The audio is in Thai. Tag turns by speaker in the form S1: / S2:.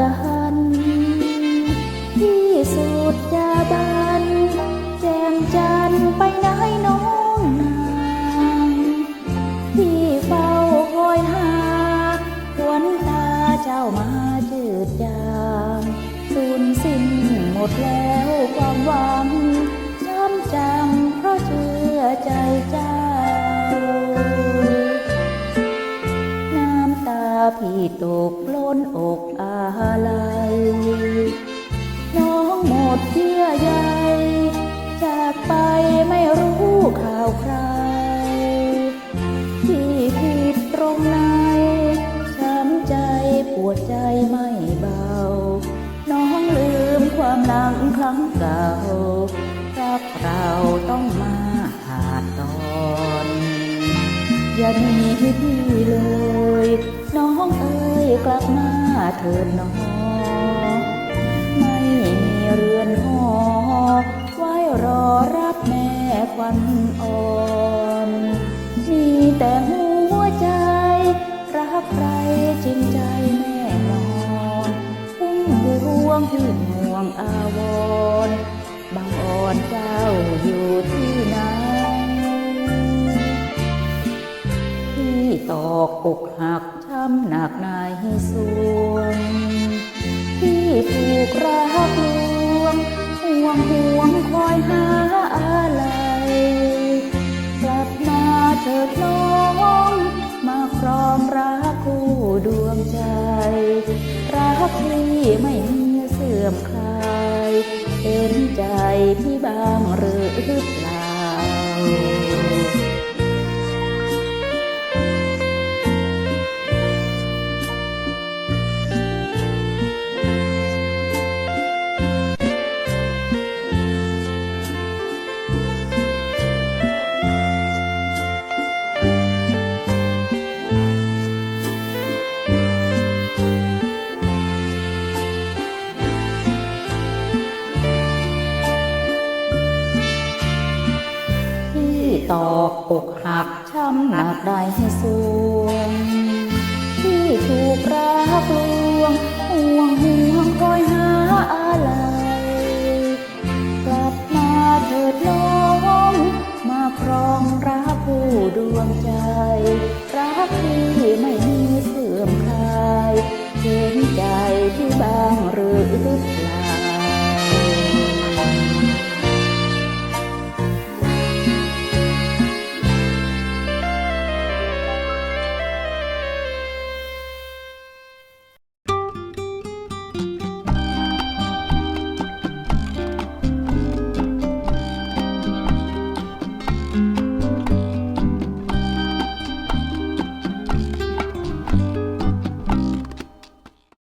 S1: กันที่สุดจาบันแจมจันไปไหนน้องนางที่เฝ้าคอยหาหวนตาเจ้ามาจืดจางสูญสิ้นหมดแล้วความหวังช้ำจำเพราะเชื่อใจเจ้า พี่ตกล้นอกอะไรน้องหมดเยื่อใยจากไปไม่รู้ข่าวใคร ที่ผิดตรงไหนช้ำใจปวดใจไม่เบา น้องลืมความหลังครั้งเก่ารักเราต้องมาหาดตอน อย่าหนีพี่เลย น้องเอ้ยกลับมาเถิดน้องไม่มีเรือนหอไว้รอรับแม่ควันอ่อนมีแต่หัวใจ รักใครจริงใจแน่นอนพุ่งบวงพี่ห่วงอาวรบางอ่อนเจ้าอยู่ที่ไหนที่ตอกอกหักำหนักในสวงที่ถูกรักลวงห่วงห่วงคอยหาอะไรกลับมาเถิดน้อง มาครองรักคู่ดวงใจ รักที่ไม่มีเสื่อมคลายเห็นใจพี่บางหรือ ตอกอกหักช้ำหนักได้ให้สู้